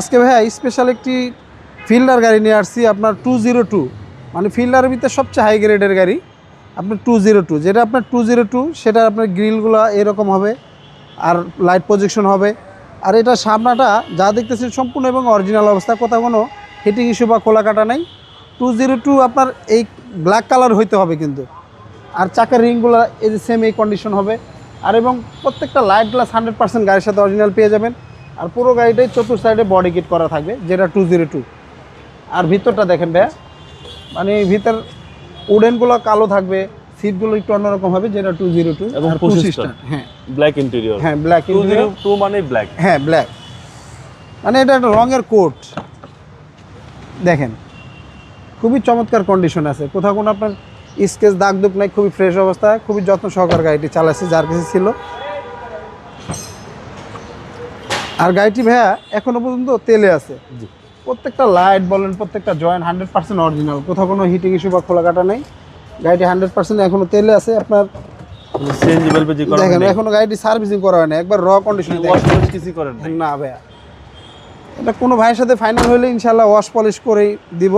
আজকে ভাইয়া স্পেশাল একটি ফিল্ডার গাড়ি নিয়ে আসছি, আপনার টু জিরো টু মানে ফিল্ডারের ভিতরে সবচেয়ে হাই গ্রেডের গাড়ি, আপনার টু জিরো টু যেটা আপনার টু জিরো টু সেটা আপনার গ্রিলগুলো এরকম হবে, আর লাইট প্রজেকশন হবে। আর এটা সামনাটা যা দেখতেছেন সম্পূর্ণ এবং অরিজিনাল অবস্থা, কোথাও কোনো হিটিং ইস্যু বা খোলা কাটা নাই। টু জিরো টু আপনার এই ব্ল্যাক কালার হইতে হবে কিন্তু। আর চাকার রিংগুলো এই যে সেম এই কন্ডিশন হবে। আর এবং প্রত্যেকটা লাইট গ্লাস হান্ড্রেড পার্সেন্ট গাড়ির সাথে অরিজিনাল পেয়ে যাবেন। আর পুরো গাড়িটাই চতুর সাইডে বডি কিট করা থাকবে যেটা টু জিরো টু আর ভিতরটা দেখেন ভাইয়া মানে ভিতর উডেনগুলো কালো থাকবে সিটগুলো একটু অন্যরকম হবে যেটা টু জিরো টু এবং আর 25 পঁচিশটা হ্যাঁ। ব্ল্যাক ইন্টেরিয়র হ্যাঁ ব্ল্যাক টু মানে ব্ল্যাক হ্যাঁ ব্ল্যাক মানে এটা একটা রঙের কোট দেখেন খুবই চমৎকার কন্ডিশন আছে। কোথাও কোনো আপনার স্কেচ দাগ দুগ নাই খুবই ফ্রেশ অবস্থায় খুবই যত্ন সহকার গাড়িটি চালাচ্ছে যার কাছে ছিল। আর গাড়িটি ভাইয়া এখনও পর্যন্ত তেলে আছে। জি। প্রত্যেকটা লাইট বলেন প্রত্যেকটা জয়েন্ট হান্ড্রেড পার্সেন্ট অরিজিনাল কোথাও কোনো হিটিং ইস্যু বা খোলা কাটা নেই। গাড়িটি হান্ড্রেড পার্সেন্ট এখনও তেলে আছে আপনার দেখেন এখনও গাড়িটি সার্ভিসিং করা হয় না একবার র কন্ডিশনে ওয়াশ পলিশ কিছু করেন না ভাইয়া। এটা কোনো ভাইয়ের সাথে ফাইনাল হলে ইনশাল্লাহ ওয়াশ পলিশ করেই দিব।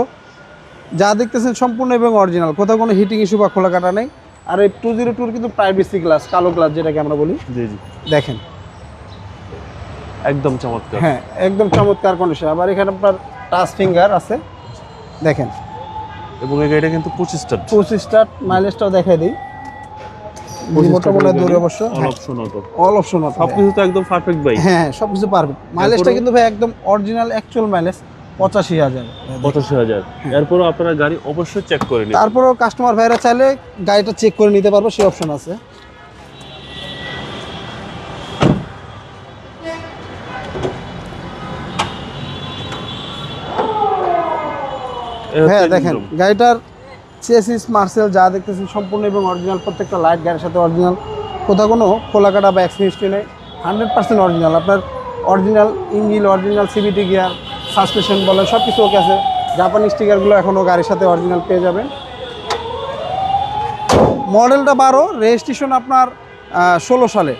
যা দেখতেছেন সম্পূর্ণ এবং অরিজিনাল কোথাও কোনো হিটিং ইস্যু বা খোলা কাটা নেই। আর এই টু জিরো টুর কিন্তু প্রাইভেসি গ্লাস কালো গ্লাস যেটাকে আমরা বলি। জি জি। দেখেন। একদম চমৎকার। হ্যাঁ একদম চমৎকার কন্ডিশন আবার এখানে আপনার টাচ ফিঙ্গার আছে। দেখেন। এবং এই গাড়িটা কিন্তু পঁচিশটা পঁচিশ স্টার্ট মাইলেজটাও দেখাই দিই। হ্যাঁ হ্যাঁ। সব কিছু পারবে মাইলেজটা কিন্তু ভাই একদম অরিজিনাল অ্যাকচুয়াল মাইলেজ পঁচাশি হাজার। পঁচাশি এরপরও আপনারা গাড়ি অবশ্যই চেক করে তারপরেও কাস্টমার ভাইরা চাইলে গাড়িটা চেক করে নিতে পারব সেই অপশন আছে। হ্যাঁ দেখেন গাড়িটার চেসিস মার্সেল যা দেখতেছেন সম্পূর্ণ এবং অরিজিনাল প্রত্যেকটা লাইট গাড়ির সাথে অরিজিনাল কোথাও কোনো খোলা কাটা বা অ্যাক্সিডেন্ট নেই হান্ড্রেড পার্সেন্ট অরিজিনাল আপনার original engine original CVT gear suspension বলেন সব কিছু ওকে আছে। জাপানি স্টিকারগুলো এখনও গাড়ির সাথে অরিজিনাল পেয়ে যাবেন। মডেলটা বারো রেজিস্ট্রেশন আপনার ষোলো সালে।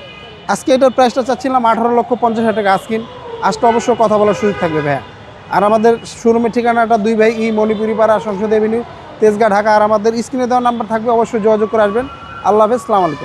আজকে এটার প্রাইসটা চাচ্ছিলাম আঠারো লক্ষ পঞ্চাশ হাজার টাকা আজকিন আজকে অবশ্য কথা বলার সুযোগ থাকবে ভাইয়া। আর আমাদের শোরুমের ঠিকানাটা দুই ভাই ই মণিপুরি পাড়া সংসদ এভিনিউ, তেজগাঁ, ঢাকা। আর আমাদের স্ক্রিনে দেওয়া নাম্বার থাকবে, অবশ্যই যোগাযোগ করে আসবেন। আল্লাহ হাফেজ আলাইকুম।